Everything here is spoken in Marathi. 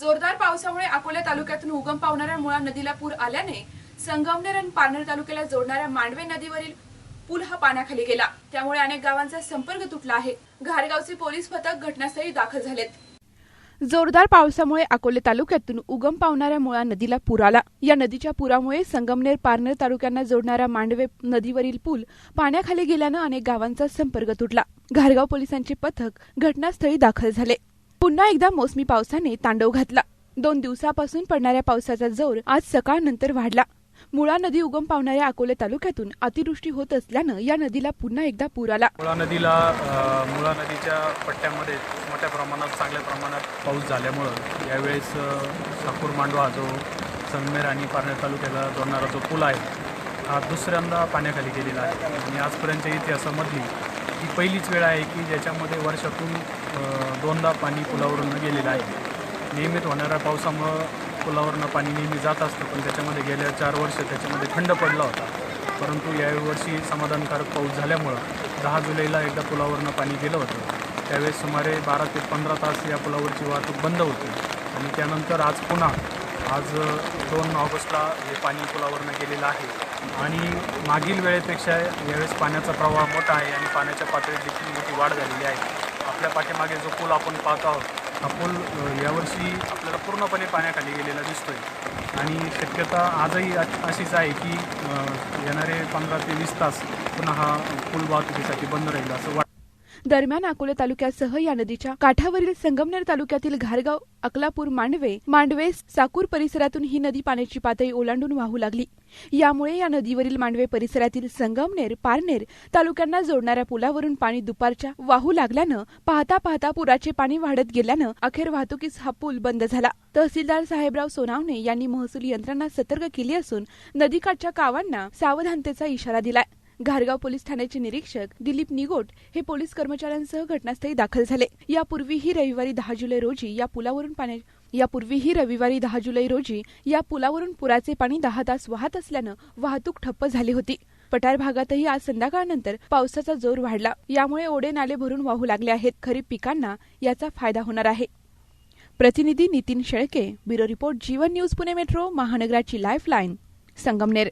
जोरदार पावसामुळे अकोला तालुक्यातून उगम पावणाऱ्या मुळा नदीला पूर आल्याने संगमनेर आणि पारनेर तालुक्याला जोडणाऱ्या मांडवे नदीवरील पूल हा पाण्याखाली गेला. त्यामुळे अनेक गावांचा संपर्क तुटला आहे. घारगावचे पोलीस पथक घटनास्थळी दाखल झालेत. जोरदार पावसामुळे अकोले तालुक्यातून उगम पावणाऱ्या मुळा नदीला पूर आला. या नदीच्या पुरामुळे संगमनेर पारनेर तालुक्यांना जोडणारा मांडवे नदीवरील पूल पाण्याखाली गेल्यानं अनेक गावांचा संपर्क तुटला. घारगाव पोलिसांचे पथक घटनास्थळी दाखल झाले. पुन्हा एकदा मोसमी पावसाने तांडव घातला. दोन दिवसापासून पडणाऱ्या पावसाचा जोर आज सकाळनंतर वाढला. मुळा नदी उगम पावणाऱ्या अकोले तालुक्यातून अतिवृष्टी होत असल्यानं या नदीला पुन्हा एकदा पूर आला. मुळा नदीला मुळा नदीच्या पट्ट्यामध्ये मोठ्या प्रमाणात चांगल्या प्रमाणात पाऊस झाल्यामुळं यावेळेस अ, साकूर मांडवा जो संगमेर आणि पारनेर तालुक्याला जोडणारा जो पूल आहे हा दुसऱ्यांदा पाण्याखाली गेलेला आहे. आणि आजपर्यंतच्या इतिहासामधली ही पहिलीच वेळ आहे की ज्याच्यामध्ये वर्षातून दोनदा पाणी पुलावरून गेलेलं आहे. नियमित होणाऱ्या पावसामुळं पुलावरनं पाणी नेहमी जात असतं पण त्याच्यामध्ये गेल्या चार वर्ष त्याच्यामध्ये थंड पडला होता. परंतु यावर्षी समाधानकारक पाऊस झाल्यामुळं दहा जुलैला एकदा पुलावरनं पाणी गेलं होतं. त्यावेळेस सुमारे बारा ते पंधरा तास या पुलावरची वाहतूक बंद होती. आणि त्यानंतर आज पुन्हा आज दोन ऑगस्टला हे पाणी पुलावरनं गेलेलं आहे. आणि मागील वेळेपेक्षा यावेळेस पाण्याचा प्रवाह मोठा आहे आणि पाण्याच्या पातळीत देखील मोठी वाढ झालेली आहे. आपल्या पाठीमागे जो पूल आपण पाहत आहोत हा पूल यावर्षी आपल्याला पूर्णपणे पाण्याखाली गेलेला दिसतोय. आणि शक्यता आजही अशीच आहे की येणारे पंधरा ते वीस तास पुन्हा हा पूल वाहतुकीसाठी बंद राहील असं वाटतं दरम्यान अकोले तालुक्यासह या नदीच्या काठावरील संगमनेर तालुक्यातील घारगाव अकलापूर मांडवे मांडवे साकूर परिसरातून ही नदी पाण्याची पातळी ओलांडून वाहू लागली. यामुळे या नदीवरील मांडवे परिसरातील संगमनेर पारनेर तालुक्यांना जोडणाऱ्या पुलावरून पाणी दुपारच्या वाहू लागल्यानं पाहता पाहता पुराचे पाणी वाढत गेल्यानं अखेर वाहतुकीस हा पूल बंद झाला. तहसीलदार साहेबराव सोनावणे यांनी महसूल यंत्रणा सतर्क केली असून नदीकाठच्या गावांना सावधानतेचा इशारा दिलाय. घारगाव पोलीस ठाण्याचे निरीक्षक दिलीप निगोट हे पोलीस कर्मचाऱ्यांसह घटनास्थळी दाखल झाले. यापूर्वीही रविवारी दहा जुलै रोजी या पुलावरून पाण्या यापूर्वीही रविवारी दहा जुलै रोजी या पुलावरून पुराचे पाणी दहा तास वाहत असल्यानं वाहतूक ठप्प झाली होती. पठार भागातही आज संध्याकाळनंतर पावसाचा जोर वाढला. यामुळे ओढे नाले भरून वाहू लागले आहेत. खरीप पिकांना याचा फायदा होणार आहे. प्रतिनिधी Nitin Shelke bureau report Jeevan news Pune metro महानगराची lifeline Sangamner.